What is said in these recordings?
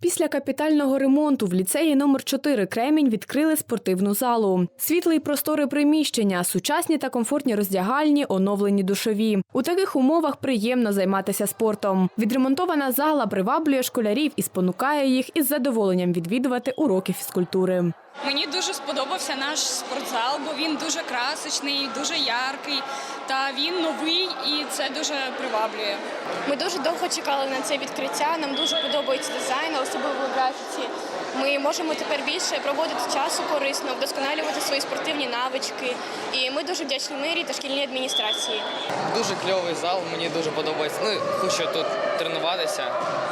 Після капітального ремонту в ліцеї номер 4 Кремінь відкрили спортивну залу. Світле й просторе приміщення, сучасні та комфортні роздягальні, оновлені душові. У таких умовах приємно займатися спортом. Відремонтована зала приваблює школярів і спонукає їх із задоволенням відвідувати уроки фізкультури. Мені дуже сподобався наш спортзал, бо він дуже красочний, дуже яркий, та він новий і це дуже приваблює. Ми дуже довго чекали на це відкриття. Нам дуже подобається дизайн, особливо в графіці. Ми можемо тепер більше проводити часу корисно, вдосконалювати свої спортивні навички. І ми дуже вдячні мирі та шкільній адміністрації. Дуже кльовий зал, мені дуже подобається. Ну, хочу тут тренуватися,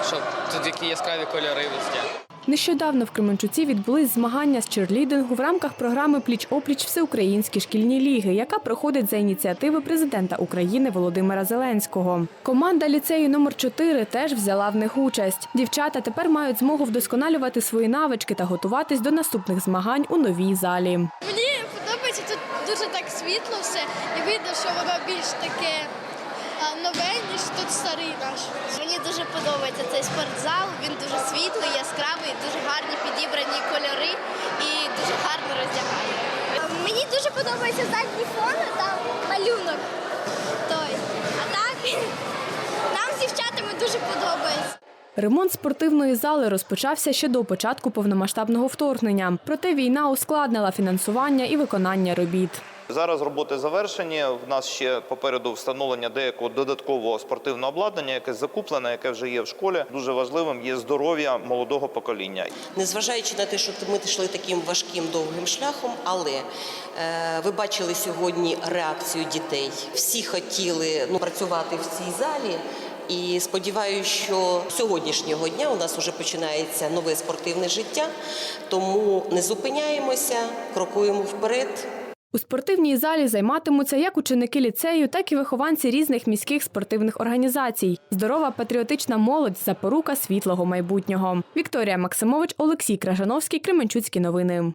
щоб тут які яскраві кольори везде. Нещодавно в Кременчуці відбулись змагання з черлідингу в рамках програми Пліч-опліч Всеукраїнські шкільні ліги, яка проходить за ініціативи президента України Володимира Зеленського. Команда ліцею номер 4 теж взяла в них участь. Дівчата тепер мають змогу вдосконалювати свої навички та готуватись до наступних змагань у новій залі. Мені подобається тут дуже так світло все, і видно, що воно більш таке нове, ніж тут старий наш. Мені дуже подобається цей спортзал. Він дуже світлий, яскравий, дуже гарні підібрані кольори і дуже гарно роздягає. Мені дуже подобається задній фон, там малюнок той. А так нам з дівчатами дуже подобається. Ремонт спортивної зали розпочався ще до початку повномасштабного вторгнення. Проте війна ускладнила фінансування і виконання робіт. Зараз роботи завершені. В нас ще попереду встановлення деякого додаткового спортивного обладнання, яке закуплене, яке вже є в школі. Дуже важливим є здоров'я молодого покоління. Незважаючи на те, що ми йшли таким важким довгим шляхом, але е, ви бачили сьогодні реакцію дітей. Всі хотіли ну, працювати в цій залі. І сподіваюся, що сьогоднішнього дня у нас вже починається нове спортивне життя, тому не зупиняємося, крокуємо вперед. У спортивній залі займатимуться як ученики ліцею, так і вихованці різних міських спортивних організацій. Здорова патріотична молодь запорука світлого майбутнього. Вікторія Максимович, Олексій Кражановський, Кременчуцькі новини.